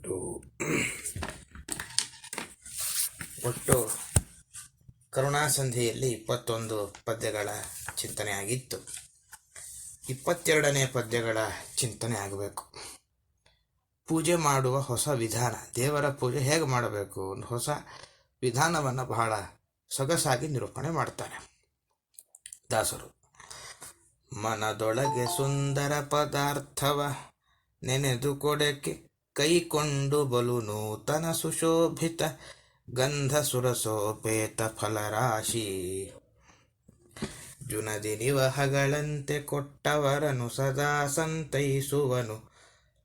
ಒಟ್ಟು ಒಟ್ಟು ಕರುಣಾಸಂಧಿಯಲ್ಲಿ ಇಪ್ಪತ್ತೊಂದು ಪದ್ಯಗಳ ಚಿಂತನೆ ಆಗಿತ್ತು. ಇಪ್ಪತ್ತೆರಡನೇ ಪದ್ಯಗಳ ಚಿಂತನೆ ಆಗಬೇಕು. ಪೂಜೆ ಮಾಡುವ ಹೊಸ ವಿಧಾನ, ದೇವರ ಪೂಜೆ ಹೇಗೆ ಮಾಡಬೇಕು ಒಂದು ಹೊಸ ವಿಧಾನವನ್ನು ಬಹಳ ಸೊಗಸಾಗಿ ನಿರೂಪಣೆ ಮಾಡ್ತಾರೆ. ದಾಸರು, ಮನದೊಳಗೆ ಸುಂದರ ಪದಾರ್ಥವ ನೆನೆದು ಕೊಡಕ್ಕೆ ಕೈಕೊಂಡು ಬಲು ನೂತನ ಸುಶೋಭಿತ ಗಂಧ ಸುರಸೋಪೇತ ಫಲರಾಶಿ. ಜುನದಿ ನಿವಹಗಳಂತೆ ಕೊಟ್ಟವರನು ಸದಾ ಸಂತೈಸುವನು.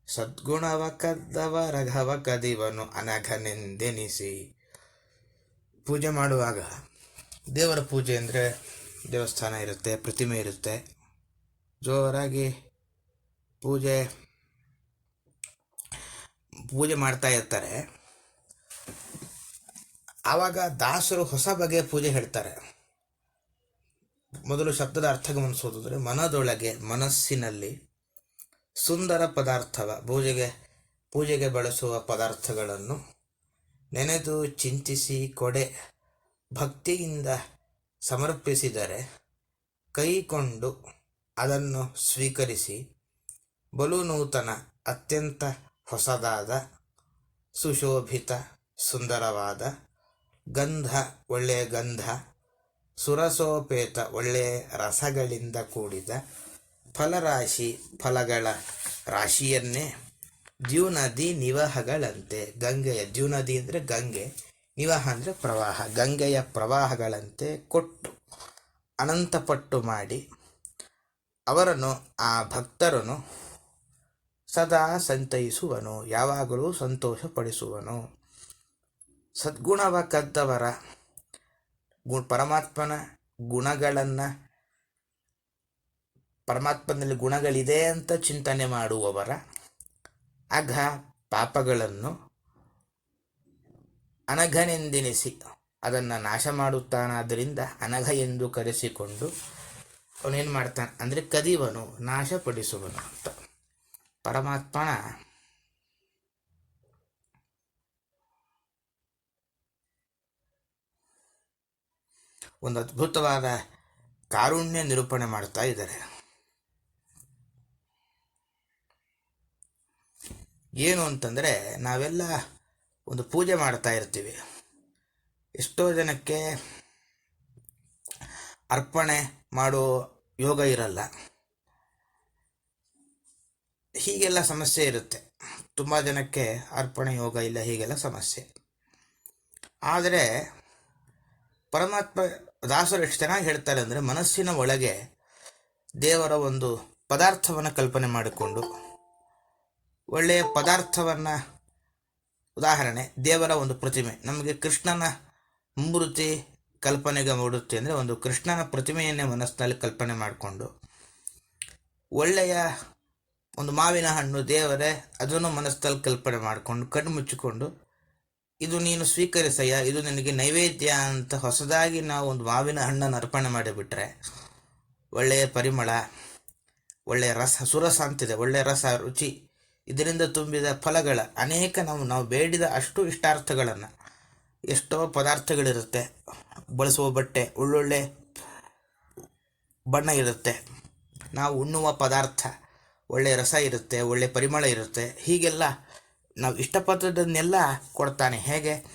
ಸದ್ಗುಣವ ಕದ್ದವ ರಘವ ಕದಿವನು ಅನಘನೆಂದೆನಿಸಿ. ಪೂಜೆ ಮಾಡುವಾಗ ದೇವರ ಪೂಜೆ ಅಂದರೆ ದೇವಸ್ಥಾನ ಇರುತ್ತೆ, ಪ್ರತಿಮೆ ಇರುತ್ತೆ. ಜೋರಾಗಿ ಪೂಜೆ ಪೂಜೆ ಮಾಡ್ತಾ ಇರ್ತಾರೆ. ಆವಾಗ ದಾಸರು ಹೊಸ ಬಗೆಯ ಪೂಜೆ ಹೇಳ್ತಾರೆ. ಮೊದಲು ಶಬ್ದದ ಅರ್ಥ ಗಮನಿಸೋದಾದ್ರೆ, ಮನದೊಳಗೆ, ಮನಸ್ಸಿನಲ್ಲಿ ಸುಂದರ ಪದಾರ್ಥವ, ಪೂಜೆಗೆ ಪೂಜೆಗೆ ಬಳಸುವ ಪದಾರ್ಥಗಳನ್ನು ನೆನೆದು ಚಿಂತಿಸಿ ಕೊಡೆ ಭಕ್ತಿಯಿಂದ ಸಮರ್ಪಿಸಿದರೆ ಕೈಕೊಂಡು ಅದನ್ನು ಸ್ವೀಕರಿಸಿ ಬಲು ನೂತನ ಅತ್ಯಂತ ಹೊಸದಾದ, ಸುಶೋಭಿತ, ಸುಂದರವಾದ, ಗಂಧ ಒಳ್ಳೆಯ ಗಂಧ, ಸುರಸೋಪೇತ ಒಳ್ಳೆಯ ರಸಗಳಿಂದ ಕೂಡಿದ ಫಲರಾಶಿ ಫಲಗಳ ರಾಶಿಯನ್ನೇ ದ್ಯೂನದಿ ನಿವಹಗಳಂತೆ ಗಂಗೆಯ, ದ್ಯೂನದಿ ಅಂದರೆ ಗಂಗೆ, ನಿವಹ ಅಂದರೆ ಪ್ರವಾಹ, ಗಂಗೆಯ ಪ್ರವಾಹಗಳಂತೆ ಕೊಟ್ಟು, ಅನಂತಪಟ್ಟು ಮಾಡಿ ಅವರನ್ನು, ಆ ಭಕ್ತರನ್ನು ಸದಾ ಸಂತೈಸುವನು, ಯಾವಾಗಲೂ ಸಂತೋಷಪಡಿಸುವನು. ಸದ್ಗುಣವ ಕದ್ದವರ ಗು, ಪರಮಾತ್ಮನ ಗುಣಗಳನ್ನು, ಪರಮಾತ್ಮನಲ್ಲಿ ಗುಣಗಳಿದೆ ಅಂತ ಚಿಂತನೆ ಮಾಡುವವರ ಅಘ ಪಾಪಗಳನ್ನು ಅನಘನೆಂದೆನಿಸಿ ಅದನ್ನು ನಾಶ ಮಾಡುತ್ತಾನಾದ್ದರಿಂದ ಅನಘ ಎಂದು ಕರೆಸಿಕೊಂಡು ಅವನೇನು ಮಾಡ್ತಾನೆ ಅಂದರೆ ಕದಿವನು ನಾಶಪಡಿಸುವನು ಅಂತ. ಪರಮಾತ್ಮನ. ಒಂದು ಅದ್ಭುತವಾದ ಕಾರುಣ್ಯ ನಿರೂಪಣೆ ಮಾಡ್ತಾ ಇದ್ದಾರೆ. ಏನು ಅಂತಂದರೆ, ನಾವೆಲ್ಲ ಒಂದು ಪೂಜೆ ಮಾಡ್ತಾ ಇರ್ತೀವಿ. ಎಷ್ಟೋ ಜನಕ್ಕೆ ಅರ್ಪಣೆ ಮಾಡೋ ಯೋಗ ಇರಲ್ಲ. ಹೀಗೆಲ್ಲ ಸಮಸ್ಯೆ ಇರುತ್ತೆ. ತುಂಬ ಜನಕ್ಕೆ ಅರ್ಪಣೆ, ಯೋಗ ಇಲ್ಲ ಹೀಗೆಲ್ಲ ಸಮಸ್ಯೆ. ಆದರೆ ಪರಮಾತ್ಮ ದಾಸರು ಎಷ್ಟು ಚೆನ್ನಾಗಿ ಹೇಳ್ತಾರೆ ಅಂದರೆ ಮನಸ್ಸಿನ ಒಳಗೆ ದೇವರ ಒಂದು ಪದಾರ್ಥವನ್ನು ಕಲ್ಪನೆ ಮಾಡಿಕೊಂಡು ಒಳ್ಳೆಯ ಪದಾರ್ಥವನ್ನು ಉದಾಹರಣೆ, ದೇವರ ಒಂದು ಪ್ರತಿಮೆ. ನಮಗೆ ಕೃಷ್ಣನ ಮೂರ್ತಿ ಕಲ್ಪನೆಗೆ ಮೂಡುತ್ತೆ ಅಂದರೆ ಒಂದು ಕೃಷ್ಣನ ಪ್ರತಿಮೆಯನ್ನೇ ಮನಸ್ಸಿನಲ್ಲಿ ಕಲ್ಪನೆ ಮಾಡಿಕೊಂಡು ಒಳ್ಳೆಯ ಒಂದು ಮಾವಿನ ಹಣ್ಣು ದೇವರೇ, ಅದನ್ನು ಮನಸ್ಸಲ್ಲಿ ಕಲ್ಪನೆ ಮಾಡಿಕೊಂಡು, ಕಣ್ಣು ಮುಚ್ಚಿಕೊಂಡು, ಇದು ನೀನು ಸ್ವೀಕರಿಸಯ್ಯ, ಇದು ನಿನಗೆ ನೈವೇದ್ಯ ಅಂತ ಹೊಸದಾಗಿ ನಾವು ಒಂದು ಮಾವಿನ ಹಣ್ಣನ್ನು ಅರ್ಪಣೆ ಮಾಡಿಬಿಟ್ರೆ, ಒಳ್ಳೆಯ ಪರಿಮಳ, ಒಳ್ಳೆಯ ರಸ ಸುರಸ ಅಂತಿದೆ ಒಳ್ಳೆಯ ರಸ, ರುಚಿ, ಇದರಿಂದ ತುಂಬಿದ ಫಲಗಳ, ಅನೇಕ ನಾವು ನಾವು ಬೇಡಿದ ಅಷ್ಟು ಇಷ್ಟಾರ್ಥಗಳನ್ನು, ಎಷ್ಟೋ ಪದಾರ್ಥಗಳಿರುತ್ತೆ, ಬಳಸುವ ಬಟ್ಟೆ ಒಳ್ಳೊಳ್ಳೆ ಬಣ್ಣ ಇರುತ್ತೆ, ನಾವು ಉಣ್ಣುವ ಪದಾರ್ಥ ಒಳ್ಳೆಯ ರಸ ಇರುತ್ತೆ ಒಳ್ಳೆಯ ಪರಿಮಳ ಇರುತ್ತೆ. ಹೀಗೆಲ್ಲ ನಾವು ಇಷ್ಟಪಟ್ಟದನ್ನೆಲ್ಲ ಕೊಡ್ತಾನೆ. ಹೇಗೆ?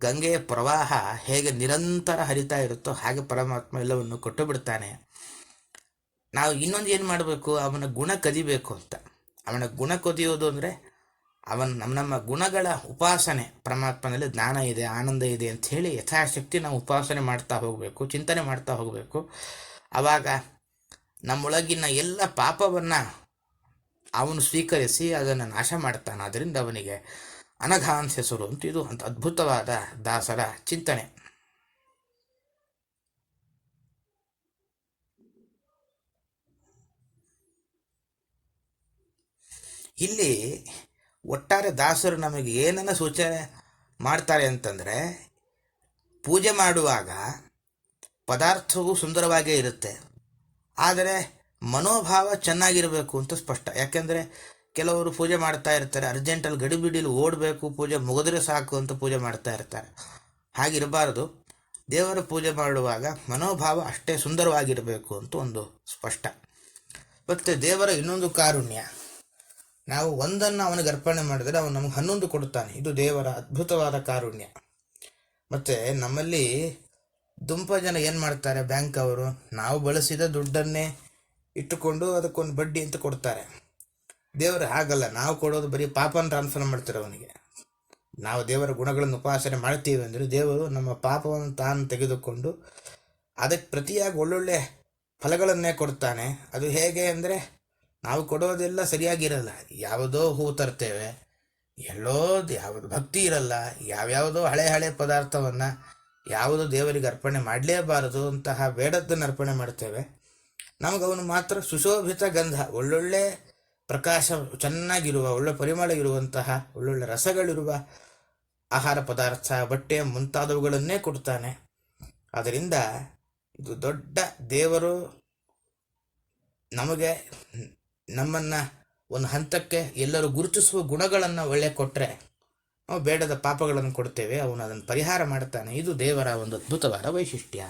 ಗಂಗೆಯ ಪ್ರವಾಹ ಹೇಗೆ ನಿರಂತರ ಹರಿತಾ ಇರುತ್ತೋ ಹಾಗೆ ಪರಮಾತ್ಮ ಎಲ್ಲವನ್ನು ಕೊಟ್ಟು ಬಿಡ್ತಾನೆ. ನಾವು ಇನ್ನೊಂದು ಏನು ಮಾಡಬೇಕು? ಅವನ ಗುಣ ಕದಿಬೇಕು ಅಂತ. ಅವನ ಗುಣ ಕದಿಯೋದು ಅಂದರೆ ಅವನ, ನಮ್ಮ ನಮ್ಮ ಗುಣಗಳ ಉಪಾಸನೆ. ಪರಮಾತ್ಮನಲ್ಲಿ ಜ್ಞಾನ ಇದೆ, ಆನಂದ ಇದೆ ಅಂತ ಹೇಳಿ ಯಥಾಶಕ್ತಿ ನಾವು ಉಪಾಸನೆ ಮಾಡ್ತಾ ಹೋಗಬೇಕು, ಚಿಂತನೆ ಮಾಡ್ತಾ ಹೋಗಬೇಕು. ಆವಾಗ ನಮ್ಮೊಳಗಿನ ಎಲ್ಲ ಪಾಪವನ್ನು ಅವನು ಸ್ವೀಕರಿಸಿ ಅದನ್ನು ನಾಶ ಮಾಡ್ತಾನೆ. ಅದರಿಂದ ಅವನಿಗೆ ಅನಘಾನ್ಸ್ ಹೆಸರು ಅಂತ ಇದು ಅಂತ ಅದ್ಭುತವಾದ ದಾಸರ ಚಿಂತನೆ. ಇಲ್ಲಿ ಒಟ್ಟಾರೆ ದಾಸರು ನಮಗೆ ಏನನ್ನ ಸೂಚನೆ ಮಾಡ್ತಾರೆ ಅಂತಂದರೆ, ಪೂಜೆ ಮಾಡುವಾಗ ಪದಾರ್ಥವು ಸುಂದರವಾಗೇ ಇರುತ್ತೆ. ಆದರೆ ಮನೋಭಾವ ಚೆನ್ನಾಗಿರಬೇಕು ಅಂತ ಸ್ಪಷ್ಟ. ಯಾಕೆಂದರೆ ಕೆಲವರು ಪೂಜೆ ಮಾಡ್ತಾ ಇರ್ತಾರೆ, ಅರ್ಜೆಂಟಲ್ಲಿ ಗಡಿಬಿಡಿಲಿ ಓಡಬೇಕು, ಪೂಜೆ ಮುಗಿದ್ರೆ ಸಾಕು ಅಂತ ಪೂಜೆ ಮಾಡ್ತಾ ಇರ್ತಾರೆ. ಹಾಗಿರಬಾರದು. ದೇವರ ಪೂಜೆ ಮಾಡುವಾಗ ಮನೋಭಾವ ಅಷ್ಟೇ ಸುಂದರವಾಗಿರಬೇಕು ಅಂತ ಒಂದು ಸ್ಪಷ್ಟ. ಮತ್ತು ದೇವರ ಇನ್ನೊಂದು ಕಾರುಣ್ಯ. ನಾವು ಒಂದನ್ನು ಅವನಿಗೆ ಅರ್ಪಣೆ ಮಾಡಿದರೆ ಅವನು ನಮಗೆ ಹನ್ನೊಂದು ಕೊಡುತ್ತಾನೆ. ಇದು ದೇವರ ಅದ್ಭುತವಾದ ಕಾರುಣ್ಯ. ಮತ್ತು ನಮ್ಮಲ್ಲಿ ದುಂಪ ಜನ ಏನು ಮಾಡ್ತಾರೆ? ಬ್ಯಾಂಕ್ ಅವರು, ನಾವು ಬಳಸಿದ ದುಡ್ಡನ್ನೇ ಇಟ್ಟುಕೊಂಡು ಅದಕ್ಕೊಂದು ಬಡ್ಡಿ ಅಂತ ಕೊಡ್ತಾರೆ. ದೇವರು, ಹಾಗಲ್ಲ. ನಾವು ಕೊಡೋದು ಬರೀ ಪಾಪನ ಟ್ರಾನ್ಸ್ಫರ್ ಮಾಡ್ತಾರೆ ಅವನಿಗೆ ನಾವು ದೇವರ ಗುಣಗಳನ್ನು ಉಪಾಸನೆ ಮಾಡ್ತೀವಿ ಅಂದರೆ ದೇವರು ನಮ್ಮ ಪಾಪವನ್ನು ತಾನು ತೆಗೆದುಕೊಂಡು ಅದಕ್ಕೆ ಪ್ರತಿಯಾಗಿ ಒಳ್ಳೊಳ್ಳೆ ಫಲಗಳನ್ನೇ ಕೊಡ್ತಾನೆ. ಅದು ಹೇಗೆ ಅಂದರೆ ನಾವು ಕೊಡೋದೆಲ್ಲ ಸರಿಯಾಗಿರಲ್ಲ ಯಾವುದೋ ಹೂ ತರ್ತೇವೆ, ಎಲ್ಲೋ ಯಾವುದು ಭಕ್ತಿ ಇರಲ್ಲ, ಯಾವ್ಯಾವುದೋ ಹಳೆ ಹಳೆ ಪದಾರ್ಥವನ್ನು ಯಾವುದು ದೇವರಿಗೆ ಅರ್ಪಣೆ ಮಾಡಲೇಬಾರದು ಅಂತಹ ಬೇಡದ್ದನ್ನು ಅರ್ಪಣೆ ಮಾಡ್ತೇವೆ. ನಮಗೆ ಅವನು ಮಾತ್ರ ಸುಶೋಭಿತ ಗಂಧ, ಒಳ್ಳೊಳ್ಳೆ ಪ್ರಕಾಶ, ಚೆನ್ನಾಗಿರುವ, ಒಳ್ಳೆ ಪರಿಮಳ ಇರುವಂತಹ ಒಳ್ಳೊಳ್ಳೆ ರಸಗಳಿರುವ ಆಹಾರ ಪದಾರ್ಥ, ಬಟ್ಟೆ ಮುಂತಾದವುಗಳನ್ನೇ ಕೊಡ್ತಾನೆ. ಅದರಿಂದ ಇದು ದೊಡ್ಡ ದೇವರು ನಮಗೆ ನಮ್ಮನ್ನು ಒಂದು ಹಂತಕ್ಕೆ ಎಲ್ಲರೂ ಗುರುತಿಸುವ ಗುಣಗಳನ್ನು ಒಳ್ಳೆ ಕೊಟ್ಟರೆ ನಾವು ಬೇಡದ ಪಾಪಗಳನ್ನು ಕೊಡ್ತೇವೆ, ಅವನು ಅದನ್ನು ಪರಿಹಾರ ಮಾಡ್ತಾನೆ. ಇದು ದೇವರ ಒಂದು ಅದ್ಭುತವಾದ ವೈಶಿಷ್ಟ್ಯ.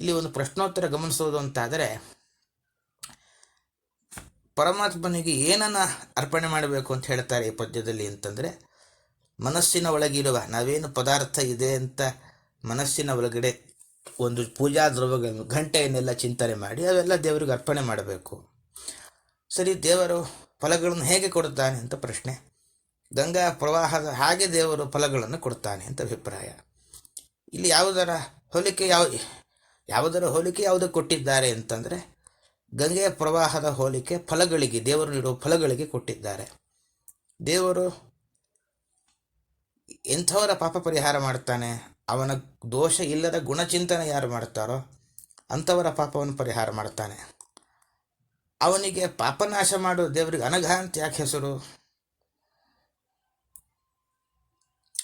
ಇಲ್ಲಿ ಒಂದು ಪ್ರಶ್ನೋತ್ತರ ಗಮನಿಸೋದು ಅಂತಾದರೆ, ಪರಮಾತ್ಮನಿಗೆ ಏನನ್ನ ಅರ್ಪಣೆ ಮಾಡಬೇಕು ಅಂತ ಹೇಳ್ತಾರೆ ಈ ಪದ್ಯದಲ್ಲಿ ಅಂತಂದರೆ, ಮನಸ್ಸಿನ ಒಳಗಿರುವ ನಾವೇನು ಪದಾರ್ಥ ಇದೆ ಅಂತ ಮನಸ್ಸಿನ ಒಳಗಡೆ ಒಂದು ಪೂಜಾ ದ್ರವ್ಯಗಳನ್ನು ಗಂಟೆಯನ್ನೆಲ್ಲ ಚಿಂತನೆ ಮಾಡಿ ಅವೆಲ್ಲ ದೇವರಿಗೆ ಅರ್ಪಣೆ ಮಾಡಬೇಕು. ಸರಿ, ದೇವರು ಫಲಗಳನ್ನು ಹೇಗೆ ಕೊಡುತ್ತಾನೆ ಅಂತ ಪ್ರಶ್ನೆ. ಗಂಗಾ ಪ್ರವಾಹದ ಹಾಗೆ ದೇವರು ಫಲಗಳನ್ನು ಕೊಡ್ತಾನೆ ಅಂತ ಅಭಿಪ್ರಾಯ. ಇಲ್ಲಿ ಯಾವುದರ ಹೋಲಿಕೆ ಯಾವ ಯಾವುದರ ಹೋಲಿಕೆ ಯಾವುದಕ್ಕೆ ಕೊಟ್ಟಿದ್ದಾರೆ ಅಂತಂದರೆ ಗಂಗೆಯ ಪ್ರವಾಹದ ಹೋಲಿಕೆ ಫಲಗಳಿಗೆ, ದೇವರು ನೀಡುವ ಫಲಗಳಿಗೆ ಕೊಟ್ಟಿದ್ದಾರೆ. ದೇವರು ಎಂಥವರ ಪಾಪ ಪರಿಹಾರ ಮಾಡ್ತಾನೆ, ಅವನ ದೋಷ ಇಲ್ಲದ ಗುಣಚಿಂತನೆ ಯಾರು ಮಾಡ್ತಾರೋ ಅಂಥವರ ಪಾಪವನ್ನು ಪರಿಹಾರ ಮಾಡ್ತಾನೆ. ಅವನಿಗೆ ಪಾಪನಾಶ ಮಾಡೋ ದೇವರಿಗೆ ಅನಘ ಅಂತ ಯಾಕೆ ಹೆಸರು?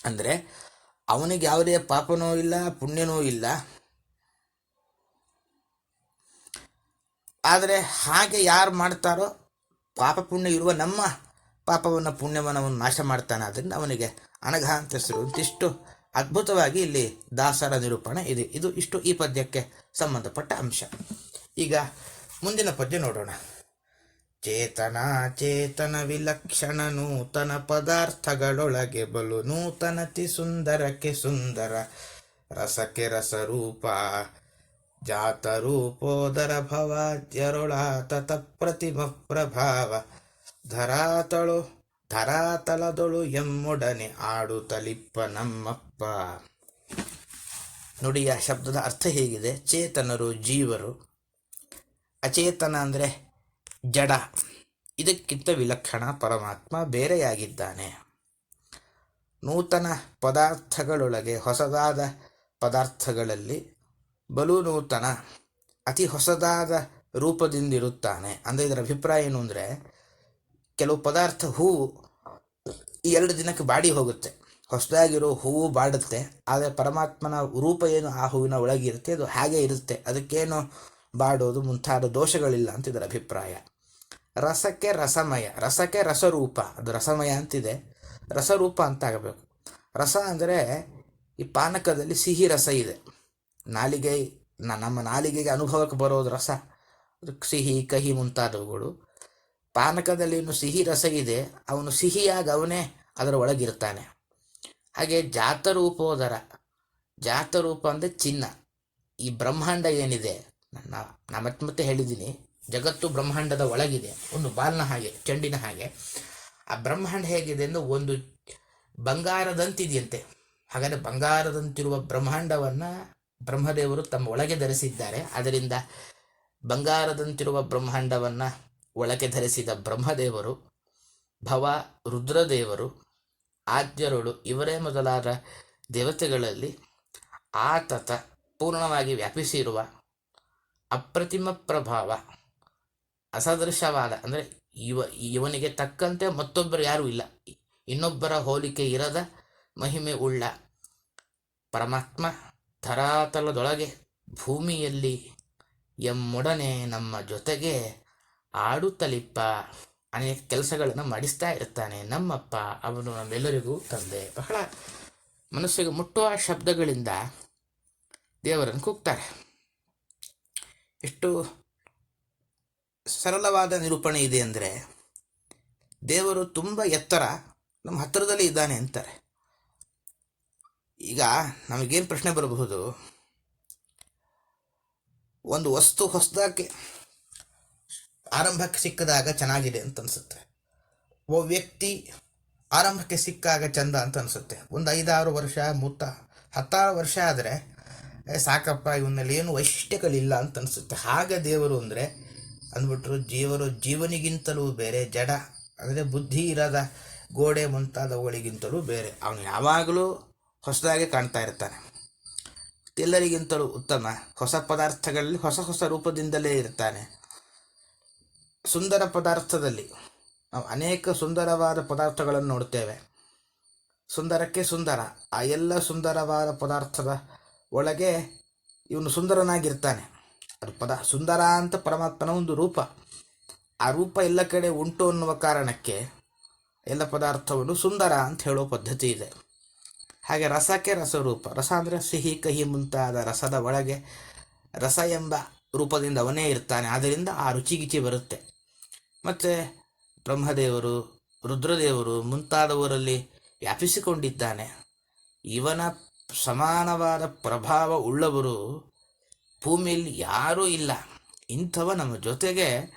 ಅಂದರೆ ಅವನಿಗೆ ಯಾವುದೇ ಪಾಪನೂ ಇಲ್ಲ, ಪುಣ್ಯನೂ ಇಲ್ಲ. ಆದರೆ ಹಾಗೆ ಯಾರು ಮಾಡ್ತಾರೋ ಪಾಪ ಪುಣ್ಯ ಇರುವ ನಮ್ಮ ಪಾಪವನ್ನು ಪುಣ್ಯವನ್ನು ನಾಶ ಮಾಡ್ತಾನೆ. ಆದ್ದರಿಂದ ಅವನಿಗೆ ಅನಘ ಅಂತ ಹೆಸರು ಇಷ್ಟು ಅದ್ಭುತವಾಗಿ ಇಲ್ಲಿ ದಾಸರ ನಿರೂಪಣೆ ಇದೆ. ಇದು ಇಷ್ಟು ಈ ಪದ್ಯಕ್ಕೆ ಸಂಬಂಧಪಟ್ಟ ಅಂಶ. ಈಗ ಮುಂದಿನ ಪದ್ಯ ನೋಡೋಣ. ಚೇತನ ಚೇತನ ವಿಲಕ್ಷಣ ನೂತನ ಪದಾರ್ಥಗಳೊಳಗೆ ಬಲು ನೂತನತಿ ಸುಂದರಕ್ಕೆ ಸುಂದರ ರಸಕ್ಕೆ ರಸರೂಪ ಜಾತ ಭವಾದ್ಯರುಳ ತತ ಪ್ರತಿಮ ಪ್ರಭಾವ. ಧರಾತಳು ಧರಾತಲದೊಳು ಎಮ್ಮೊಡನೆ ಆಡು ತಲಿಪ್ಪ ನಮ್ಮಪ್ಪ. ನುಡಿಯ ಶಬ್ದದ ಅರ್ಥ ಹೇಗಿದೆ. ಚೇತನರು, ಜೀವರು. ಅಚೇತನ ಅಂದರೆ ಜಡ. ಇದಕ್ಕಿಂತ ವಿಲಕ್ಷಣ ಪರಮಾತ್ಮ ಬೇರೆಯಾಗಿದ್ದಾನೆ. ನೂತನ ಪದಾರ್ಥಗಳೊಳಗೆ ಹೊಸದಾದ ಪದಾರ್ಥಗಳಲ್ಲಿ ಬಲು ನೂತನ ಅತಿ ಹೊಸದಾದ ರೂಪದಿಂದಿರುತ್ತಾನೆ. ಅಂದರೆ ಇದರ ಅಭಿಪ್ರಾಯ ಏನು ಅಂದರೆ, ಕೆಲವು ಪದಾರ್ಥ ಹೂವು ಎರಡು ದಿನಕ್ಕೆ ಬಾಡಿ ಹೋಗುತ್ತೆ. ಹೊಸದಾಗಿರೋ ಹೂವು ಬಾಡುತ್ತೆ. ಆದರೆ ಪರಮಾತ್ಮನ ರೂಪ ಏನು ಆ ಹೂವಿನ ಒಳಗಿರುತ್ತೆ ಅದು ಹಾಗೆ ಇರುತ್ತೆ. ಅದಕ್ಕೇನು ಬಾಡೋದು ಮುಂತಾದ ದೋಷಗಳಿಲ್ಲ ಅಂತ ಇದರ ಅಭಿಪ್ರಾಯ. ರಸಕ್ಕೆ ರಸಮಯ, ರಸಕ್ಕೆ ರಸರೂಪ. ಅದು ರಸಮಯ ಅಂತಿದೆ. ರಸರೂಪ ಅಂತ ಆಗಬೇಕು. ರಸ ಅಂದರೆ ಈ ಪಾನಕದಲ್ಲಿ ಸಿಹಿ ರಸ ಇದೆ. ನಾಲಿಗೆ ನಮ್ಮ ನಾಲಿಗೆಗೆ ಅನುಭವಕ್ಕೆ ಬರೋದು ರಸ, ಸಿಹಿ, ಕಹಿ ಮುಂತಾದವುಗಳು. ಪಾನಕದಲ್ಲಿ ಇನ್ನು ಸಿಹಿ ರಸ ಇದೆ. ಅವನು ಸಿಹಿಯಾಗಿ ಅವನೇ ಅದರ ಒಳಗಿರ್ತಾನೆ ಹಾಗೆ ಜಾತರೂಪೋದರ ಜಾತರೂಪ ಅಂದರೆ ಚಿನ್ನ. ಈ ಬ್ರಹ್ಮಾಂಡ ಏನಿದೆ? ನಾ ಮತ್ತೆ ಮತ್ತೆ ಹೇಳಿದ್ದೀನಿ. ಜಗತ್ತು ಬ್ರಹ್ಮಾಂಡದ ಒಳಗಿದೆ. ಒಂದು ಬಾಲ್ನ ಹಾಗೆ, ಚೆಂಡಿನ ಹಾಗೆ. ಆ ಬ್ರಹ್ಮಾಂಡ ಹೇಗಿದೆ ಅಂದರೆ ಒಂದು ಬಂಗಾರದಂತಿದೆಯಂತೆ. ಹಾಗಾದರೆ ಬಂಗಾರದಂತಿರುವ ಬ್ರಹ್ಮಾಂಡವನ್ನು ಬ್ರಹ್ಮದೇವರು ತಮ್ಮ ಒಳಗೆ ಧರಿಸಿದ್ದಾರೆ. ಅದರಿಂದ ಬಂಗಾರದಂತಿರುವ ಬ್ರಹ್ಮಾಂಡವನ್ನು ಒಳಗೆ ಧರಿಸಿದ ಬ್ರಹ್ಮದೇವರು, ಭವ, ರುದ್ರದೇವರು, ಆದ್ಯರುಳು ಇವರೇ ಮೊದಲಾದ ದೇವತೆಗಳಲ್ಲಿ ಆತತ ಪೂರ್ಣವಾಗಿ ವ್ಯಾಪಿಸಿರುವ ಅಪ್ರತಿಮ ಪ್ರಭಾವ, ಅಸದೃಶವಾದ, ಅಂದರೆ ಇವ, ಇವನಿಗೆ ತಕ್ಕಂತೆ ಮತ್ತೊಬ್ಬರು ಯಾರೂ ಇಲ್ಲ. ಇನ್ನೊಬ್ಬರ ಹೋಲಿಕೆ ಇರದ ಮಹಿಮೆ ಉಳ್ಳ ಪರಮಾತ್ಮ ಧರಾತಲದೊಳಗೆ ಭೂಮಿಯಲ್ಲಿ ಎಮ್ಮೊಡನೆ ನಮ್ಮ ಜೊತೆಗೆ ಆಡುತ್ತಲಿಪ್ಪ. ಅನೇಕ ಕೆಲಸಗಳನ್ನು ಮಾಡಿಸ್ತಾ ಇರ್ತಾನೆ. ನಮ್ಮಪ್ಪ, ಅವನು ನಮ್ಮೆಲ್ಲರಿಗೂ ತಂದೆ. ಬಹಳ ಮನಸ್ಸಿಗೆ ಮುಟ್ಟುವ ಶಬ್ದಗಳಿಂದ ದೇವರನ್ನು ಕೂಗ್ತಾರೆ. ಎಷ್ಟು ಸರಳವಾದ ನಿರೂಪಣೆ ಇದೆ ಅಂದರೆ ದೇವರು ತುಂಬ ಎತ್ತರ ನಮ್ಮ ಹತ್ತಿರದಲ್ಲಿ ಇದ್ದಾನೆ ಅಂತಾರೆ. ಈಗ ನಮಗೇನು ಪ್ರಶ್ನೆ ಬರಬಹುದು? ಒಂದು ವಸ್ತು ಹೊಸದಾಗಿ ಆರಂಭಕ್ಕೆ ಸಿಕ್ಕಿದಾಗ ಚೆನ್ನಾಗಿದೆ ಅಂತ ಅನಿಸುತ್ತೆ. ಒಬ್ಬ ವ್ಯಕ್ತಿ ಆರಂಭಕ್ಕೆ ಸಿಕ್ಕಾಗ ಚಂದ ಅಂತ ಅನಿಸುತ್ತೆ. ಒಂದು ಐದಾರು ವರ್ಷ ಮುತ್ತ ಹತ್ತಾರು ವರ್ಷ ಆದರೆ ಸಾಕಪ್ಪ, ಇವನಲ್ಲಿ ಏನು ವೈಶಿಷ್ಟ್ಯಗಳಿಲ್ಲ ಅಂತ ಅನಿಸುತ್ತೆ. ಹಾಗೆ ದೇವರು ಅಂದರೆ ಅಂದ್ಬಿಟ್ರು ಜೀವರು ಜೀವನಿಗಿಂತಲೂ ಬೇರೆ, ಜಡ, ಅಂದರೆ ಬುದ್ಧಿ ಇರದ ಗೋಡೆ ಮುಂತಾದವುಗಳಿಗಿಂತಲೂ ಬೇರೆ. ಅವನು ಯಾವಾಗಲೂ ಹೊಸದಾಗಿ ಕಾಣ್ತಾ ಇರ್ತಾನೆ. ಎಲ್ಲರಿಗಿಂತಲೂ ಉತ್ತಮ. ಹೊಸ ಪದಾರ್ಥಗಳಲ್ಲಿ ಹೊಸ ಹೊಸ ರೂಪದಿಂದಲೇ ಇರ್ತಾನೆ. ಸುಂದರ ಪದಾರ್ಥದಲ್ಲಿ ನಾವು ಅನೇಕ ಸುಂದರವಾದ ಪದಾರ್ಥಗಳನ್ನು ನೋಡ್ತೇವೆ. ಸುಂದರಕ್ಕೆ ಸುಂದರ. ಆ ಎಲ್ಲ ಸುಂದರವಾದ ಪದಾರ್ಥದ ಒಳಗೆ ಇವನು ಸುಂದರನಾಗಿರ್ತಾನೆ. ಅದು ಪದ ಸುಂದರ ಅಂತ ಪರಮಾತ್ಮನ ಒಂದು ರೂಪ. ಆ ರೂಪ ಎಲ್ಲ ಕಡೆ ಉಂಟು ಅನ್ನುವ ಕಾರಣಕ್ಕೆ ಎಲ್ಲ ಪದಾರ್ಥವನ್ನು ಸುಂದರ ಅಂತ ಹೇಳೋ ಪದ್ಧತಿ ಇದೆ. ಹಾಗೆ ರಸಕ್ಕೆ ರಸರೂಪ. ರಸ ಅಂದರೆ ಸಿಹಿ, ಕಹಿ ಮುಂತಾದ ರಸದ ಒಳಗೆ ರಸ ಎಂಬ ರೂಪದಿಂದ ಅವನೇ ಇರ್ತಾನೆ. ಆದ್ದರಿಂದ ಆ ರುಚಿಗಿಚಿ ಬರುತ್ತೆ. ಮತ್ತು ಬ್ರಹ್ಮದೇವರು, ರುದ್ರದೇವರು ಮುಂತಾದವರಲ್ಲಿ ವ್ಯಾಪಿಸಿಕೊಂಡಿದ್ದಾನೆ. ಇವನ ಸಮಾನವಾದ ಪ್ರಭಾವ ಉಳ್ಳವರು ಭೂಮಿಯಲ್ಲಿ ಯಾರೂ ಇಲ್ಲ. ಇಂಥವ ನಮ್ಮ ಜೊತೆಗೆ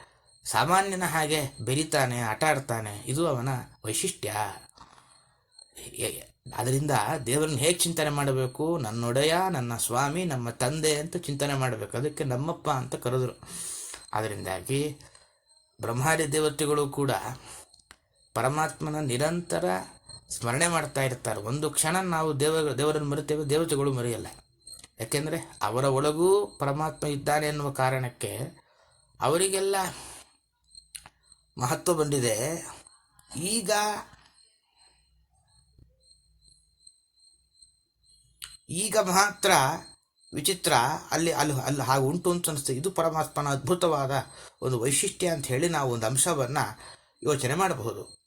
ಸಾಮಾನ್ಯನ ಹಾಗೆ ಬೆರಿತಾನೆ, ಆಟ ಆಡ್ತಾನೆ. ಇದು ಅವನ ವೈಶಿಷ್ಟ್ಯ. ಅದರಿಂದ ದೇವರನ್ನ ಹೇಗೆ ಚಿಂತನೆ ಮಾಡಬೇಕು? ನನ್ನೊಡೆಯ, ನನ್ನ ಸ್ವಾಮಿ, ನಮ್ಮ ತಂದೆ ಅಂತ ಚಿಂತನೆ ಮಾಡಬೇಕು. ಅದಕ್ಕೆ ನಮ್ಮಪ್ಪ ಅಂತ ಕರೆದರು. ಅದರಿಂದಾಗಿ ಬ್ರಹ್ಮಾದಿ ದೇವತೆಗಳು ಕೂಡ ಪರಮಾತ್ಮನ ನಿರಂತರ ಸ್ಮರಣೆ ಮಾಡ್ತಾ ಇರ್ತಾರೆ. ಒಂದು ಕ್ಷಣ ನಾವು ದೇವ, ದೇವರನ್ನು ಮರಿತೇವೆ, ದೇವತೆಗಳು ಮರೆಯಲ್ಲ. ಯಾಕೆಂದರೆ ಅವರ ಒಳಗೂ ಪರಮಾತ್ಮ ಇದ್ದಾನೆ ಎನ್ನುವ ಕಾರಣಕ್ಕೆ ಅವರಿಗೆಲ್ಲ ಮಹತ್ವ ಬಂದಿದೆ. ಈಗ ಈಗ ಮಾತ್ರ ವಿಚಿತ್ರ, ಅಲ್ಲಿ ಅಲ್ಲಿ ಅಲ್ಲಿ ಹಾಗೆ ಉಂಟು ಅಂತ ಅನಿಸ್ತದೆ ಇದು ಪರಮಾತ್ಮನ ಅದ್ಭುತವಾದ ಒಂದು ವೈಶಿಷ್ಟ್ಯ ಅಂತ ಹೇಳಿ ನಾವು ಒಂದು ಅಂಶವನ್ನು ಯೋಚನೆ ಮಾಡಬಹುದು.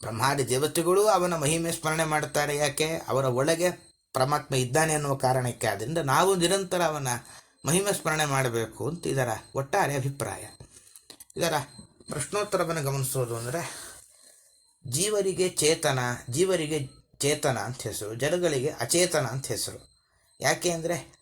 ಬ್ರಹ್ಮಾದಿ ದೇವತೆಗಳು ಅವನ ಮಹಿಮೆ ಸ್ಮರಣೆ ಮಾಡುತ್ತಾರೆ. ಯಾಕೆ? ಅವರ ಒಳಗೆ ಪರಮಾತ್ಮ ಇದ್ದಾನೆ ಅನ್ನುವ ಕಾರಣಕ್ಕೆ. ಆದ್ದರಿಂದ ನಾವು ನಿರಂತರ ಅವನ ಮಹಿಮೆ ಸ್ಮರಣೆ ಮಾಡಬೇಕು ಅಂತ ಇದರ ಒಟ್ಟಾರೆ ಅಭಿಪ್ರಾಯ. ಇದರ ಪ್ರಶ್ನೋತ್ತರವನ್ನು ಗಮನಿಸೋದು ಅಂದರೆ, ಜೀವರಿಗೆ ಚೇತನ, ಜೀವರಿಗೆ ಚೇತನ ಅಂತ ಹೆಸರು. ಜಡಗಳಿಗೆ ಅಚೇತನ ಅಂತ ಹೆಸರು. ಯಾಕೆ ಅಂದರೆ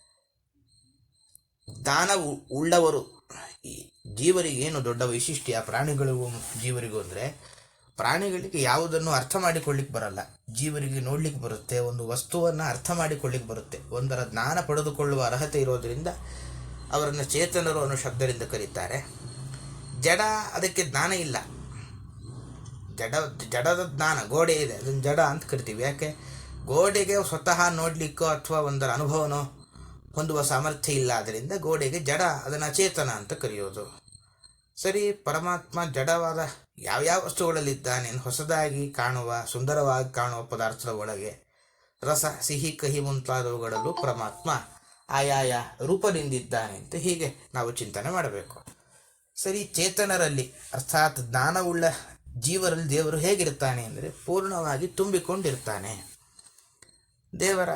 ದಾನ ಉ- ಉಳ್ಳವರು ಈ ಜೀವರಿಗೆ ಏನು ದೊಡ್ಡ ವೈಶಿಷ್ಟ್ಯ? ಪ್ರಾಣಿಗಳಿಗೂ ಜೀವರಿಗೂ ಅಂದರೆ ಪ್ರಾಣಿಗಳಿಗೆ ಯಾವುದನ್ನು ಅರ್ಥ ಮಾಡಿಕೊಳ್ಳಿಕ್ಕೆ ಬರಲ್ಲ. ಜೀವರಿಗೆ ನೋಡ್ಲಿಕ್ಕೆ ಬರುತ್ತೆ, ಒಂದು ವಸ್ತುವನ್ನು ಅರ್ಥ ಮಾಡಿಕೊಳ್ಳಿಕ್ಕೆ ಬರುತ್ತೆ. ಒಂದರ ಜ್ಞಾನ ಪಡೆದುಕೊಳ್ಳುವ ಅರ್ಹತೆ ಇರೋದರಿಂದ ಅವರನ್ನು ಚೇತನರು ಅನ್ನೋ ಶಬ್ದದಿಂದ ಕರೀತಾರೆ. ಜಡ ಅದಕ್ಕೆ ಜ್ಞಾನ ಇಲ್ಲ. ಜಡ, ಜಡದ ಜ್ಞಾನ, ಗೋಡೆ ಇದೆ. ಅದನ್ನು ಜಡ ಅಂತ ಕರಿತೀವಿ. ಯಾಕೆ? ಗೋಡೆಗೆ ಸ್ವತಃ ನೋಡಲಿಕ್ಕೋ ಅಥವಾ ಒಂದರ ಅನುಭವನೋ ಹೊಂದುವ ಸಾಮರ್ಥ್ಯ ಇಲ್ಲ. ಅದರಿಂದ ಗೋಡೆಗೆ ಜಡ, ಅದನ್ನು ಅಚೇತನ ಅಂತ ಕರೆಯೋದು. ಸರಿ, ಪರಮಾತ್ಮ ಜಡವಾದ ಯಾವ್ಯಾವ ವಸ್ತುಗಳಲ್ಲಿದ್ದಾನೆ ಹೊಸದಾಗಿ ಕಾಣುವ, ಸುಂದರವಾಗಿ ಕಾಣುವ ಪದಾರ್ಥದ ಒಳಗೆ ರಸ, ಸಿಹಿ, ಕಹಿ ಮುಂತಾದವುಗಳಲ್ಲೂ ಪರಮಾತ್ಮ ಆಯಾಯ ರೂಪದಿಂದಿದ್ದಾನೆ ಅಂತ ಹೀಗೆ ನಾವು ಚಿಂತನೆ ಮಾಡಬೇಕು. ಸರಿ, ಚೇತನರಲ್ಲಿ, ಅರ್ಥಾತ್ ಜ್ಞಾನವುಳ್ಳ ಜೀವರಲ್ಲಿ ದೇವರು ಹೇಗಿರ್ತಾನೆ ಅಂದರೆ ಪೂರ್ಣವಾಗಿ ತುಂಬಿಕೊಂಡಿರ್ತಾನೆ. ದೇವರ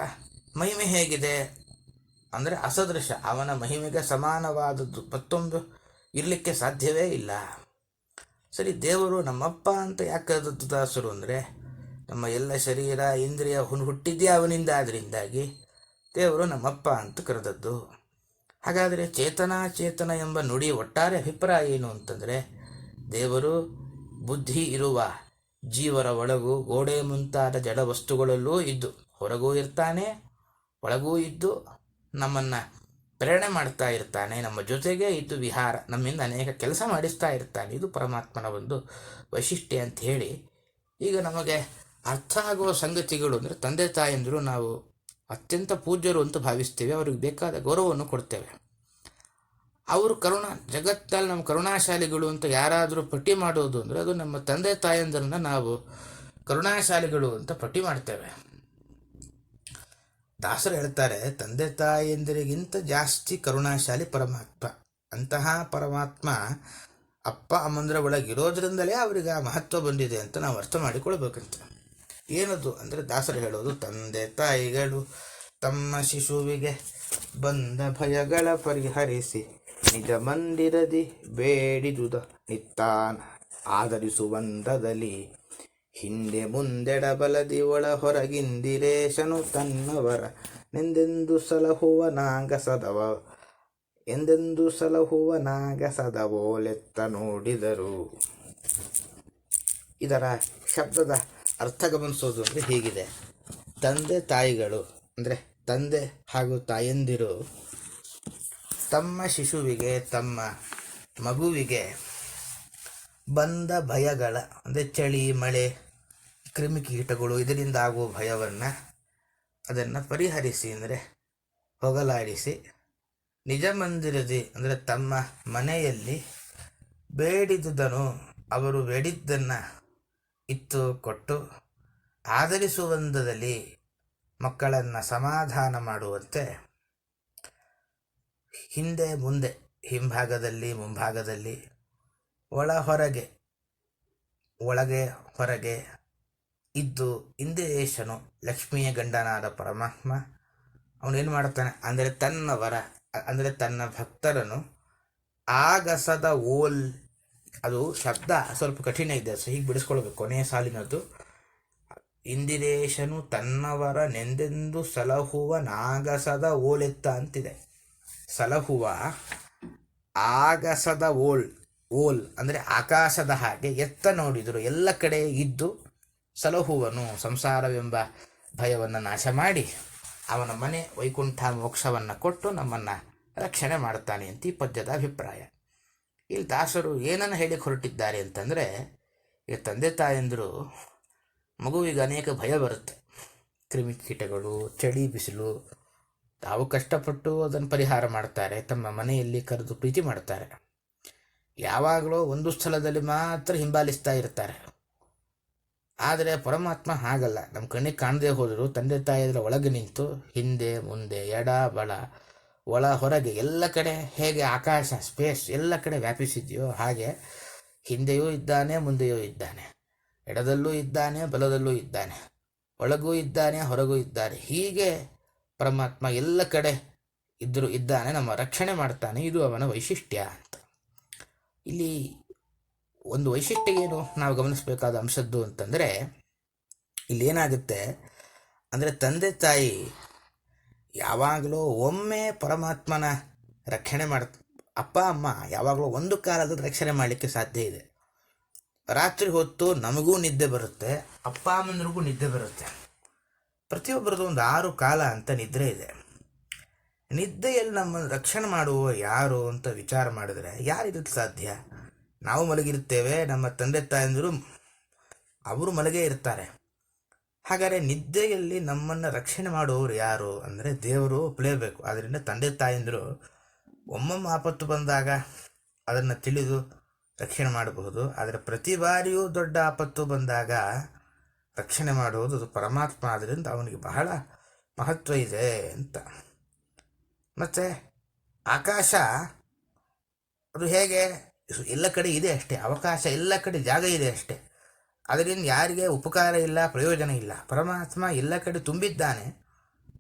ಮಹಿಮೆ ಹೇಗಿದೆ ಅಂದರೆ ಅಸದೃಶ. ಅವನ ಮಹಿಮೆಗೆ ಸಮಾನವಾದದ್ದು ಮತ್ತೊಂದು ಇರಲಿಕ್ಕೆ ಸಾಧ್ಯವೇ ಇಲ್ಲ. ಸರಿ, ದೇವರು ನಮ್ಮಪ್ಪ ಅಂತ ಯಾಕೆ ದಾಸರು ಅಂದರೆ, ನಮ್ಮ ಎಲ್ಲ ಶರೀರ, ಇಂದ್ರಿಯ ಹುನ್ ಹುಟ್ಟಿದ್ದೇ ಅವನಿಂದ. ಆದ್ದರಿಂದಾಗಿ ದೇವರು ನಮ್ಮಪ್ಪ ಅಂತ ಕರೆದದ್ದು. ಹಾಗಾದರೆ ಚೇತನಾ ಚೇತನ ಎಂಬ ನುಡಿ ಒಟ್ಟಾರೆ ಅಭಿಪ್ರಾಯ ಏನು ಅಂತಂದರೆ, ದೇವರು ಬುದ್ಧಿ ಇರುವ ಜೀವರ ಒಳಗೂ ಗೋಡೆ ಮುಂತಾದ ಜಡ ವಸ್ತುಗಳಲ್ಲೂ ಇದ್ದು, ಹೊರಗೂ ಇರ್ತಾನೆ, ಒಳಗೂ ಇದ್ದು ನಮ್ಮನ್ನು ಪ್ರೇರಣೆ ಮಾಡ್ತಾ ಇರ್ತಾನೆ, ನಮ್ಮ ಜೊತೆಗೆ ಇದ್ದು ವಿಹಾರ, ನಮ್ಮಿಂದ ಅನೇಕ ಕೆಲಸ ಮಾಡಿಸ್ತಾ ಇರ್ತಾನೆ. ಇದು ಪರಮಾತ್ಮನ ಒಂದು ವೈಶಿಷ್ಟ್ಯ ಅಂತ ಹೇಳಿ ಈಗ ನಮಗೆ ಅರ್ಥ ಆಗುವ ಸಂಗತಿಗಳು ಅಂದರೆ ತಂದೆ ತಾಯಂದಿರು ನಾವು ಅತ್ಯಂತ ಪೂಜ್ಯರು ಅಂತ ಭಾವಿಸ್ತೇವೆ, ಅವ್ರಿಗೆ ಬೇಕಾದ ಗೌರವವನ್ನು ಕೊಡ್ತೇವೆ. ಅವರು ಕರುಣಾ, ಜಗತ್ತಲ್ಲಿ ನಮ್ಮ ಕರುಣಾಶಾಲಿಗಳು ಅಂತ ಯಾರಾದರೂ ಪಟ್ಟಿ ಮಾಡೋದು ಅಂದರೆ ಅದು ನಮ್ಮ ತಂದೆ, ತಾಯಂದಿರನ್ನ ನಾವು ಕರುಣಾಶಾಲಿಗಳು ಅಂತ ಪಟ್ಟಿ ಮಾಡ್ತೇವೆ. ದಾಸರು ಹೇಳ್ತಾರೆ, ತಂದೆ, ತಾಯಂದಿರಿಗಿಂತ ಜಾಸ್ತಿ ಕರುಣಾಶಾಲಿ ಪರಮಾತ್ಮ. ಅಂತಹ ಪರಮಾತ್ಮ ಅಪ್ಪ, ಅಮ್ಮಂದ್ರ ಒಳಗಿರೋದ್ರಿಂದಲೇ ಅವರಿಗೆ ಆ ಮಹತ್ವ ಬಂದಿದೆ ಅಂತ ನಾವು ಅರ್ಥ ಮಾಡಿಕೊಳ್ಬೇಕಂತ. ಏನದು ಅಂದರೆ ದಾಸರು ಹೇಳೋದು, ತಂದೆ, ತಾಯಿಗಳು ತಮ್ಮ ಶಿಶುವಿಗೆ ಬಂದ ಭಯಗಳ ಪರಿಹರಿಸಿ ನಿಜ ಮಂದಿರದಿ ಬೇಡಿದುದ ನಿತ್ತಾನ ಆಧರಿಸುವಂತದಲ್ಲಿ ಹಿಂದೆ ಮುಂದೆಡ ಬಲದಿ ಒಳ ಹೊರಗಿಂದಿರೇಶನು ತನ್ನವರ. ನೆಂದೆಂದು ಸಲಹುವ ನಾಗಸದವ ಎಂದೆಂದು ಸಲಹುವ ನಾಗಸದವೋಲೆತ್ತ ನೋಡಿದರು. ಇದರ ಶಬ್ದದ ಅರ್ಥ ಗಮನಿಸೋದು ಅಂದರೆ ಹೀಗಿದೆ. ತಂದೆ ತಾಯಿಗಳು ಅಂದರೆ ತಂದೆ ಹಾಗೂ ತಾಯಂದಿರು ತಮ್ಮ ಶಿಶುವಿಗೆ, ತಮ್ಮ ಮಗುವಿಗೆ ಬಂದ ಭಯಗಳ, ಅಂದರೆ ಚಳಿ, ಮಳೆ ಕ್ರಿಮಿಕೀಟಗಳು ಇದರಿಂದ ಆಗುವ ಭಯವನ್ನು ಅದನ್ನು ಪರಿಹರಿಸಿ, ಅಂದರೆ ಹೊಗಲಾಡಿಸಿ, ನಿಜ ಮಂದಿರದಿ, ಅಂದರೆ ತಮ್ಮ ಮನೆಯಲ್ಲಿ ಬೇಡಿದುದನ್ನು ಅವರು ಬೇಡಿದ್ದನ್ನು ಇತ್ತು, ಕೊಟ್ಟು ಆಧರಿಸುವಂದದಲ್ಲಿ ಮಕ್ಕಳನ್ನು ಸಮಾಧಾನ ಮಾಡುವಂತೆ ಹಿಂದೆ ಮುಂದೆ, ಹಿಂಭಾಗದಲ್ಲಿ ಮುಂಭಾಗದಲ್ಲಿ, ಒಳ ಹೊರಗೆ, ಒಳಗೆ ಹೊರಗೆ ಇದ್ದು ಇಂದ್ರೇಶನು ಲಕ್ಷ್ಮಿಯ ಗಂಡನಾದ ಪರಮಾತ್ಮ ಅವನೇನು ಮಾಡ್ತಾನೆ ಅಂದರೆ ತನ್ನವರ, ಅಂದರೆ ತನ್ನ ಭಕ್ತರನ್ನು ಆಗಸದ ಓಲ್, ಅದು ಶಬ್ದ ಸ್ವಲ್ಪ ಕಠಿಣ ಇದೆ ಸೊ ಹೀಗೆ ಬಿಡಿಸ್ಕೊಳ್ಬೇಕು ಕೊನೆಯ ಸಾಲಿನದ್ದು. ಇಂದಿರೇಶನು ತನ್ನವರ ನೆಂದೆಂದು ಸಲಹುವ ನಾಗಸದ ಓಲೆತ್ತ ಅಂತಿದೆ. ಸಲಹುವ ಆಗಸದ ಓಲ್ ಓಲ್ ಅಂದರೆ ಆಕಾಶದ ಹಾಗೆ ಎತ್ತ ನೋಡಿದರು ಎಲ್ಲ ಕಡೆ ಇದ್ದು ಸಲಹುವನು ಸಂಸಾರವೆಂಬ ಭಯವನ್ನು ನಾಶ ಮಾಡಿ ಅವನ ಮನೆ ವೈಕುಂಠ ಮೋಕ್ಷವನ್ನು ಕೊಟ್ಟು ನಮ್ಮನ್ನು ರಕ್ಷಣೆ ಮಾಡ್ತಾನೆ ಅಂತ ಈ ಪದ್ಯದ ಅಭಿಪ್ರಾಯ. ಇಲ್ಲಿ ದಾಸರು ಏನನ್ನು ಹೇಳಿ ಹೊರಟಿದ್ದಾರೆ ಅಂತಂದರೆ ಈ ತಂದೆ ತಾಯಂದರು, ಮಗುವಿಗೆ ಅನೇಕ ಭಯ ಬರುತ್ತೆ. ಕ್ರಿಮಿಕೀಟಗಳು, ಚಳಿ ಬಿಸಿಲು ತಾವು ಕಷ್ಟಪಟ್ಟು ಅದನ್ನು ಪರಿಹಾರ ಮಾಡ್ತಾರೆ, ತಮ್ಮ ಮನೆಯಲ್ಲಿ ಕರೆದು ಪ್ರೀತಿ ಮಾಡ್ತಾರೆ. ಯಾವಾಗಲೂ ಒಂದು ಸ್ಥಳದಲ್ಲಿ ಮಾತ್ರ ಹಿಂಬಾಲಿಸ್ತಾ ಇರ್ತಾರೆ. ಆದರೆ ಪರಮಾತ್ಮ ಹಾಗಲ್ಲ. ನಮ್ಮ ಕಣ್ಣಿಗೆ ಕಾಣದೇ ಹೋದರೂ ತಂದೆ ತಾಯಿಯರ ಒಳಗೆ ನಿಂತು ಹಿಂದೆ, ಮುಂದೆ, ಎಡ, ಬಲ, ಒಳ, ಹೊರಗೆ ಎಲ್ಲ ಕಡೆ ಹೇಗೆ ಆಕಾಶ ಸ್ಪೇಸ್ ಎಲ್ಲ ಕಡೆ ವ್ಯಾಪಿಸಿದೆಯೋ ಹಾಗೆ ಹಿಂದೆಯೂ ಇದ್ದಾನೆ, ಮುಂದೆಯೂ ಇದ್ದಾನೆ. ಎಡದಲ್ಲೂ ಇದ್ದಾನೆ, ಬಲದಲ್ಲೂ ಇದ್ದಾನೆ. ಒಳಗೂ ಇದ್ದಾನೆ, ಹೊರಗೂ ಇದ್ದಾನೆ ಹೀಗೆ ಪರಮಾತ್ಮ ಎಲ್ಲ ಕಡೆ ಇದ್ದರೂ ಇದ್ದಾನೆ, ನಮ್ಮ ರಕ್ಷಣೆ ಮಾಡ್ತಾನೆ, ಇದು ಅವನ ವೈಶಿಷ್ಟ್ಯ ಅಂತ. ಇಲ್ಲಿ ಒಂದು ವೈಶಿಷ್ಟ್ಯ ಏನು? ನಾವು ಗಮನಿಸಬೇಕಾದ ಅಂಶದ್ದು ಅಂತಂದರೆ, ಇಲ್ಲಿ ಏನಾಗುತ್ತೆ ಅಂದರೆ, ತಂದೆ ತಾಯಿ ಯಾವಾಗಲೂ ಒಮ್ಮೆ ಪರಮಾತ್ಮನ ರಕ್ಷಣೆ ಮಾಡ, ಅಪ್ಪ, ಅಮ್ಮ ಯಾವಾಗಲೂ ಒಂದು ಕಾಲದಲ್ಲಿ ರಕ್ಷಣೆ ಮಾಡಲಿಕ್ಕೆ ಸಾಧ್ಯ ಇದೆ. ರಾತ್ರಿ ಹೊತ್ತು ನಮಗೂ ನಿದ್ದೆ ಬರುತ್ತೆ, ಅಪ್ಪ ಅಮ್ಮನಿಗೂ ನಿದ್ದೆ ಬರುತ್ತೆ. ಪ್ರತಿಯೊಬ್ಬರದ್ದು ಒಂದು ಆರು ಕಾಲ ಅಂತ ನಿದ್ರೆ ಇದೆ. ನಿದ್ದೆಯಲ್ಲಿ ನಮ್ಮನ್ನು ರಕ್ಷಣೆ ಮಾಡುವ ಯಾರು ಅಂತ ವಿಚಾರ ಮಾಡಿದ್ರೆ ಯಾರಿದಕ್ಕೆ ಸಾಧ್ಯ? ನಾವು ಮಲಗಿರುತ್ತೇವೆ, ನಮ್ಮ ತಂದೆ ತಾಯಂದಿರು ಅವರು ಮಲಗೇ ಇರ್ತಾರೆ. ಹಾಗಾದರೆ ನಿದ್ದೆಯಲ್ಲಿ ನಮ್ಮನ್ನು ರಕ್ಷಣೆ ಮಾಡುವವರು ಯಾರು ಅಂದರೆ ದೇವರು ಒಪ್ಪಲೇಬೇಕು. ಆದ್ದರಿಂದ ತಂದೆ ತಾಯಂದಿರು ಒಮ್ಮೊಮ್ಮೆ ಆಪತ್ತು ಬಂದಾಗ ಅದನ್ನು ತಿಳಿದು ರಕ್ಷಣೆ ಮಾಡಬಹುದು. ಆದರೆ ಪ್ರತಿ ಬಾರಿಯೂ ದೊಡ್ಡ ಆಪತ್ತು ಬಂದಾಗ ರಕ್ಷಣೆ ಮಾಡುವುದು ಅದು ಪರಮಾತ್ಮ ಆದ್ದರಿಂದ ಅವನಿಗೆ ಬಹಳ ಮಹತ್ವ ಇದೆ ಅಂತ. ಮತ್ತು ಆಕಾಶ, ಅದು ಹೇಗೆ? ಎಲ್ಲ ಕಡೆ ಇದೆ ಅಷ್ಟೇ, ಅವಕಾಶ ಎಲ್ಲ ಕಡೆ ಜಾಗ ಇದೆ ಅಷ್ಟೇ. ಅದರಿಂದ ಯಾರಿಗೆ ಉಪಕಾರ ಇಲ್ಲ, ಪ್ರಯೋಜನ ಇಲ್ಲ. ಪರಮಾತ್ಮ ಎಲ್ಲ ಕಡೆ ತುಂಬಿದ್ದಾನೆ.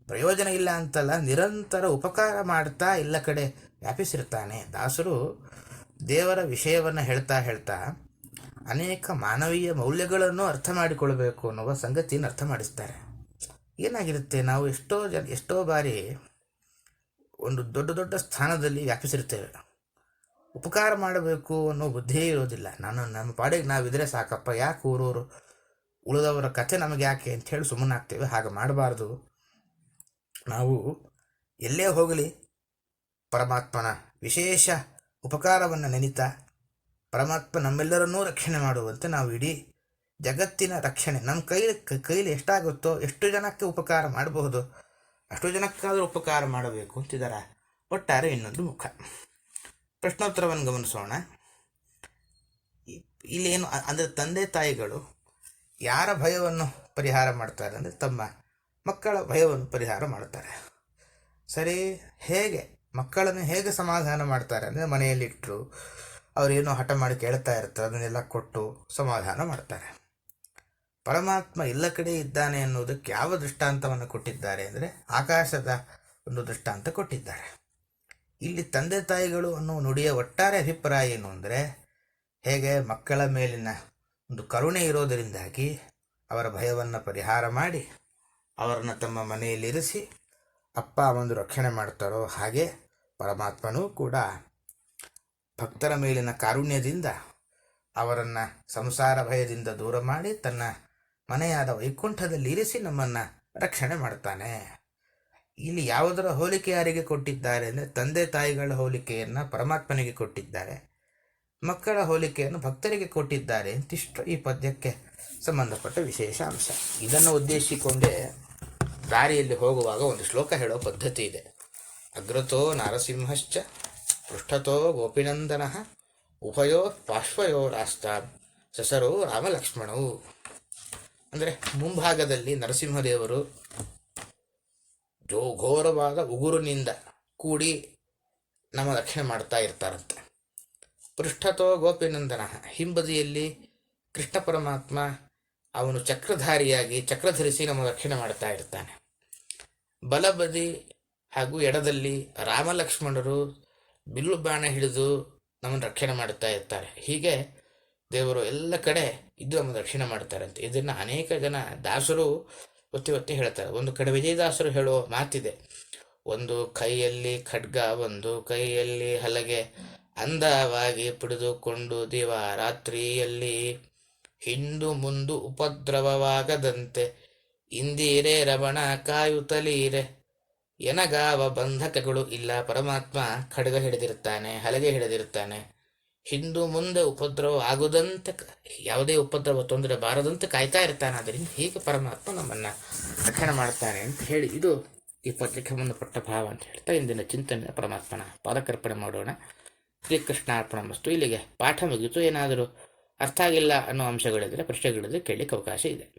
ಪ್ರಯೋಜನ ಇಲ್ಲ ಅಂತಲ್ಲ, ನಿರಂತರ ಉಪಕಾರ ಮಾಡ್ತಾ ಎಲ್ಲ ಕಡೆ ವ್ಯಾಪಿಸಿರ್ತಾನೆ. ದಾಸರು ದೇವರ ವಿಷಯವನ್ನು ಹೇಳ್ತಾ ಹೇಳ್ತಾ ಅನೇಕ ಮಾನವೀಯ ಮೌಲ್ಯಗಳನ್ನು ಅರ್ಥ ಮಾಡಿಕೊಳ್ಳಬೇಕು ಅನ್ನುವ ಸಂಗತಿಯನ್ನು ಅರ್ಥ ಮಾಡಿಸ್ತಾರೆ. ಏನಾಗಿರುತ್ತೆ, ನಾವು ಎಷ್ಟೋ ಜನ, ಎಷ್ಟೋ ಬಾರಿ ಒಂದು ದೊಡ್ಡ ದೊಡ್ಡ ಸ್ಥಾನದಲ್ಲಿ ವ್ಯಾಪಿಸಿರ್ತೇವೆ ಉಪಕಾರ ಮಾಡಬೇಕು ಅನ್ನೋ ಬುದ್ಧಿಯೇ ಇರೋದಿಲ್ಲ. ನಾನು, ನಮ್ಮ ಪಾಡಿಗೆ ನಾವಿದ್ರೆ ಸಾಕಪ್ಪ, ಯಾಕೆ ಊರೂರು ಉಳಿದವರ ಕಥೆ ನಮಗೆ ಯಾಕೆ ಅಂತ ಹೇಳಿ ಸುಮ್ಮನಾಗ್ತೇವೆ, ಹಾಗೆ ಮಾಡಬಾರ್ದು. ನಾವು ಎಲ್ಲೇ ಹೋಗಲಿ, ಪರಮಾತ್ಮನ ವಿಶೇಷ ಉಪಕಾರವನ್ನು ನೆನೀತಾ ಪರಮಾತ್ಮ ನಮ್ಮೆಲ್ಲರನ್ನೂ ರಕ್ಷಣೆ ಮಾಡುವಂತೆ ನಾವು ಇಡೀ ಜಗತ್ತಿನ ರಕ್ಷಣೆ ನಮ್ಮ ಕೈಲಿ ಕೈಲಿ ಎಷ್ಟಾಗುತ್ತೋ, ಎಷ್ಟು ಜನಕ್ಕೆ ಉಪಕಾರ ಮಾಡಬಹುದು, ಅಷ್ಟು ಜನಕ್ಕಾದರೂ ಉಪಕಾರ ಮಾಡಬೇಕು ಅಂತಿದ್ದಾರೆ ಒಟ್ಟಾರೆ ಇನ್ನೊಂದು ಮುಖ. ಪ್ರಶ್ನೋತ್ತರವನ್ನು ಗಮನಿಸೋಣ. ಇಲ್ಲೇನು ಅಂದರೆ ತಂದೆ ತಾಯಿಗಳು ಯಾರ ಭಯವನ್ನು ಪರಿಹಾರ ಮಾಡ್ತಾರೆ ಅಂದರೆ ತಮ್ಮ ಮಕ್ಕಳ ಭಯವನ್ನು ಪರಿಹಾರ ಮಾಡ್ತಾರೆ. ಸರಿ, ಹೇಗೆ ಮಕ್ಕಳನ್ನು ಹೇಗೆ ಸಮಾಧಾನ ಮಾಡ್ತಾರೆ ಅಂದರೆ ಮನೆಯಲ್ಲಿಟ್ಟರು ಅವರೇನೋ ಹಠ ಮಾಡಿ ಕೇಳ್ತಾ ಇರ್ತಾರೆ, ಅದನ್ನೆಲ್ಲ ಕೊಟ್ಟು ಸಮಾಧಾನ ಮಾಡ್ತಾರೆ. ಪರಮಾತ್ಮ ಎಲ್ಲ ಕಡೆ ಇದ್ದಾನೆ ಅನ್ನೋದಕ್ಕೆ ಯಾವ ದೃಷ್ಟಾಂತವನ್ನು ಕೊಟ್ಟಿದ್ದಾರೆ ಅಂದರೆ ಆಕಾಶದ ಒಂದು ದೃಷ್ಟಾಂತ ಕೊಟ್ಟಿದ್ದಾರೆ. ಇಲ್ಲಿ ತಂದೆ ತಾಯಿಗಳು ಅನ್ನೋ ನುಡಿಯ ಒಟ್ಟಾರೆ ಅಭಿಪ್ರಾಯ ಏನು ಅಂದರೆ, ಹೇಗೆ ಮಕ್ಕಳ ಮೇಲಿನ ಒಂದು ಕರುಣೆ ಇರೋದರಿಂದಾಗಿ ಅವರ ಭಯವನ್ನು ಪರಿಹಾರ ಮಾಡಿ ಅವರನ್ನು ತಮ್ಮ ಮನೆಯಲ್ಲಿರಿಸಿ ಅಪ್ಪ ಒಂದು ರಕ್ಷಣೆ ಮಾಡ್ತಾರೋ ಹಾಗೆ ಪರಮಾತ್ಮನೂ ಕೂಡ ಭಕ್ತರ ಮೇಲಿನ ಕಾರುಣ್ಯದಿಂದ ಅವರನ್ನು ಸಂಸಾರ ಭಯದಿಂದ ದೂರ ಮಾಡಿ ತನ್ನ ಮನೆಯಾದ ವೈಕುಂಠದಲ್ಲಿ ಇರಿಸಿ ನಮ್ಮನ್ನು ರಕ್ಷಣೆ ಮಾಡ್ತಾನೆ ಇಲ್ಲಿ ಯಾವುದರ ಹೋಲಿಕೆ ಯಾರಿಗೆ ಕೊಟ್ಟಿದ್ದಾರೆ ಅಂದರೆ ತಂದೆ ತಾಯಿಗಳ ಹೋಲಿಕೆಯನ್ನು ಪರಮಾತ್ಮನಿಗೆ ಕೊಟ್ಟಿದ್ದಾರೆ. ಮಕ್ಕಳ ಹೋಲಿಕೆಯನ್ನು ಭಕ್ತರಿಗೆ ಕೊಟ್ಟಿದ್ದಾರೆ ಅಂತಿಷ್ಟು ಈ ಪದ್ಯಕ್ಕೆ ಸಂಬಂಧಪಟ್ಟ ವಿಶೇಷ ಅಂಶ. ಇದನ್ನು ಉದ್ದೇಶಿಸಿಕೊಂಡೇ ದಾರಿಯಲ್ಲಿ ಹೋಗುವಾಗ ಒಂದು ಶ್ಲೋಕ ಹೇಳೋ ಪದ್ಧತಿ ಇದೆ. ಅಗ್ರತೋ ನರಸಿಂಹಶ್ಚ ಪೃಷ್ಠತೋ ಗೋಪಿನಂದನ ಉಭಯೋ ಪಾರ್ಶ್ವಯೋರಾಸ್ತ ಸಸರು ರಾಮಲಕ್ಷ್ಮಣವು ಅಂದರೆ ಮುಂಭಾಗದಲ್ಲಿ ನರಸಿಂಹದೇವರು ಜೋ ಘೋರವಾದ ಉಗುರಿನಿಂದ ಕೂಡಿ ನಮ್ಮ ರಕ್ಷಣೆ ಮಾಡ್ತಾ ಇರ್ತಾರಂತೆ. ಪೃಷ್ಠತೋ ಗೋಪಿನಂದನ ಹಿಂಬದಿಯಲ್ಲಿ ಕೃಷ್ಣ ಪರಮಾತ್ಮ ಅವನು ಚಕ್ರಧಾರಿಯಾಗಿ ಚಕ್ರ ಧರಿಸಿ ನಮ್ಮ ರಕ್ಷಣೆ ಮಾಡ್ತಾ ಇರ್ತಾನೆ. ಬಲಬದಿ ಹಾಗೂ ಎಡದಲ್ಲಿ ರಾಮಲಕ್ಷ್ಮಣರು ಬಿಲ್ಲು ಬಾಣ ಹಿಡಿದು ನಮ್ಮನ್ನು ರಕ್ಷಣೆ ಮಾಡ್ತಾ ಇರ್ತಾರೆ. ಹೀಗೆ ದೇವರು ಎಲ್ಲ ಕಡೆ ಇದ್ದು ನಮ್ಮನ್ನು ರಕ್ಷಣೆ ಮಾಡ್ತಾರಂತೆ ಇದನ್ನು ಅನೇಕ ಜನ ದಾಸರು ಒತ್ತಿ ಒತ್ತಿ ಹೇಳ್ತಾರೆ. ಒಂದು ಕಡೆ ವಿಜಯದಾಸರು ಹೇಳುವ ಮಾತಿದೆ. ಒಂದು ಕೈಯಲ್ಲಿ ಖಡ್ಗ, ಒಂದು ಕೈಯಲ್ಲಿ ಹಲಗೆ ಅಂದವಾಗಿ ಪಿಡಿದುಕೊಂಡು ದಿವ ರಾತ್ರಿಯಲ್ಲಿ ಹಿಂದು ಮುಂದು ಉಪದ್ರವವಾಗದಂತೆ ಇಂದಿರೆ ರಮಣ ಕಾಯುತ್ತಲೀರೆ. ಎನಗಾವ ಬಂಧಕಗಳು ಇಲ್ಲ, ಪರಮಾತ್ಮ ಖಡ್ಗ ಹಿಡಿದಿರ್ತಾನೆ ಹಲಗೆ ಹಿಡಿದಿರ್ತಾನೆ ಹಿಂದೂ ಮುಂದೆ ಉಪದ್ರವ ಆಗುದಂತ ಯಾವುದೇ ಉಪದ್ರವ ತೊಂದರೆ ಬಾರದಂತೆ ಕಾಯ್ತಾ ಇರ್ತಾನೆ. ಅದರಿಂದ ಹೀಗೆ ಪರಮಾತ್ಮ ನಮ್ಮನ್ನ ರಕ್ಷಣ ಮಾಡ್ತಾನೆ ಅಂತ ಹೇಳಿ ಇದು ಈ ಪತ್ರಿಕೆ ಸಂಬಂಧಪಟ್ಟ ಭಾವ ಅಂತ ಹೇಳ್ತಾ ಇಂದಿನ ಚಿಂತನೆ ಪರಮಾತ್ಮನ ಪಾದಕರ್ಪಣೆ ಮಾಡೋಣ. ಶ್ರೀಕೃಷ್ಣಾರ್ಪಣ ಮಸ್ತು ಇಲ್ಲಿಗೆ ಪಾಠ ಮುಗಿತು ಏನಾದರೂ ಅರ್ಥ ಆಗಿಲ್ಲ ಅನ್ನೋ ಅಂಶಗಳಿದ್ರೆ, ಪ್ರಶ್ನೆಗಳಿದ್ರೆ ಕೇಳಲಿಕ್ಕೆ ಅವಕಾಶ ಇದೆ.